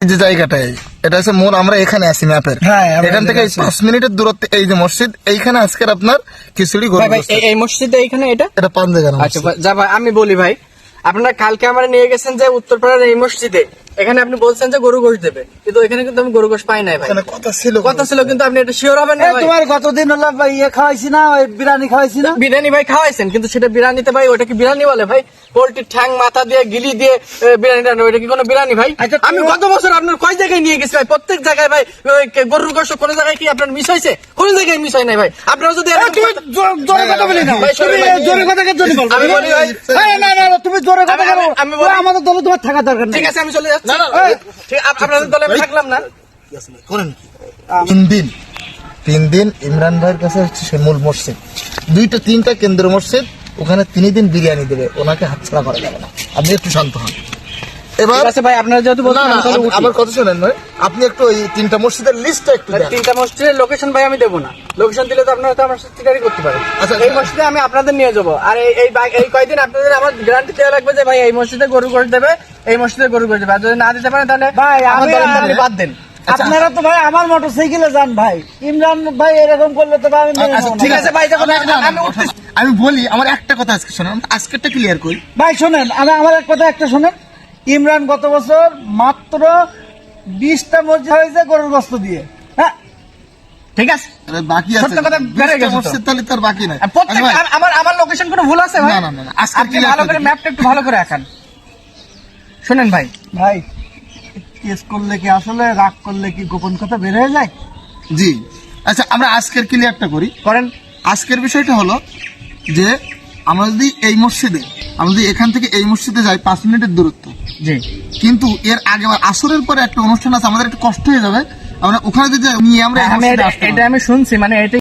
যে জায়গাটাই এটা হচ্ছে মোর আমরা এখানে আছি ম্যাপের। হ্যাঁ, এখান থেকে পাঁচ মিনিটের দূরত্বে এই যে মসজিদ এইখানে আজকের আপনার খিচুড়ি এই মসজিদে এইখানে এটা? এটা পাঞ্জাগান আচ্ছা যা ভাই আমি বলি ভাই আপনারা কালকে আমরা নিয়ে গেছেন যে উত্তরপাড়ার এই মসজিদে এখানে আপনি বলছেন যে গরু গোশ দেবে কিন্তু এখানে কিন্তু আমি গরু গোশ পাই নাই ভাই। কথা ছিল কথা ছিল কিন্তু আপনি এটা শিওর হবেন না তোমার গতদিন হলো ভাই ইয়ে খাওয়াইছি না ওই বিরিয়ানি খাওয়াইছি না? বিরিয়ানি ভাই খাওয়াইছেন কিন্তু সেটা বিরিয়ানিতে ভাই ওটা কি বিরিয়ানি বলে ভাই? পোল্ট্রির ঠ্যাং মাথা দিয়ে গিলি দিয়ে বিরিয়ানি রান্না ওটা কি কোনো বিরিয়ানি ভাই? আচ্ছা, আমি গত বছর আপনার কয় জায়গায় নিয়ে গেছি ভাই? প্রত্যেক জায়গায় ভাই গরুর গোশ কোনো জায়গায় কি আপনার মিস হয়েছে? কোন জায়গায় মিস হয় নাই ভাই। আপনারা যদি জোরে কথা বলি না। ভাই, তুমি জোরে কথা কেন আমি বলি ভাই, এই, না না না, তুমি জোরে কথা আমি- আমি- আমি বলি- ওই আমাদের দলে তোমার থাকা দরকার নেই। ঠিক আছে আমি চলে যাচ্ছি না, না, না। এই, ঠিক আপ- আপনাদের দলে আমি থাকলাম না। করেন তিন দিন তিন দিন ইমরান ভাইয়ের কাছে হচ্ছে সে মূল মসজিদ। দুইটা তিনটা কেন্দ্র মসজিদ ওখানে তিন দিন বিরিয়ানি দেবে ওনাকে হাতছাড়া করা যাবে না। আপনি একটু শান্ত হন। এবার আছে ভাই আপনারা যেহেতু বলছেন কথা শোনেন ভাই আপনি একটু ওই তিনটা মসজিদের লিস্টটা একটু দেন। তিনটা মসজিদের লোকেশন ভাই আমি দেবো না। লোকেশন দিলে তো আপনারা তো আমার সাথে চিটারি করতে পারেন। আচ্ছা, এই আচ্ছা। মসজিদে আমি আপনাদের নিয়ে যাব। আর এই এই এই কয়দিন আপনাদের আমার গ্যারান্টি দেওয়া লাগবে যে ভাই এই মসজিদে গরু করে দেবে এই মসজিদে গরু করে দেবে। আর যদি না দিতে পারেন তাহলে ভাই, আমার আমি- বাদ দেন। আচ্ছা। আপনারা তো ভাই আমার মোটর সাইকেলে যান ভাই। ইমরান ভাই এরকম করলে তো ভাই আচ্ছা। ঠিক আছে ভাই যখন আমি- আমি বলি আমার একটা কথা আজকে শোনেন আজকেরটা ক্লিয়ার করি। ভাই শোনেন আমি আমার এক কথা একটা শোনেন। ইমরান গত বছর মাত্র বিশটা মসজিদ হয়েছে গরুর গোস্ত দিয়ে। হ্যাঁ? ঠিক আছে? বাকি তাহলে তার বাকি নাই। ভাই, আমার আমার লোকেশন কোনো ভুল আছে ভাই? না, না, না, না, আপনি ভালো করে করে ম্যাপটা একটু ভালো করে আঁকান। শুনেন ভাই। ভাই কেস করলে কি আসলে রাগ করলে কি গোপন কথা বের হয়ে যায়? জি। আচ্ছা আমরা আজকের ক্লিয়ারটা করি। করেন। আজকের বিষয়টা হলো যে আমরা যদি এই মসজিদে আমরা যদি এখান থেকে এই মসজিদে যাই পাঁচ মিনিটের দূরত্ব। জি। কিন্তু এর আগে আবার আসরের পরে একটা অনুষ্ঠান আছে আমাদের একটু কষ্ট হয়ে যাবে। আমরা ওখানে যদি নিয়ে আমরা আমি মসজিদে এটা-। আমি শুনছি মানে এটা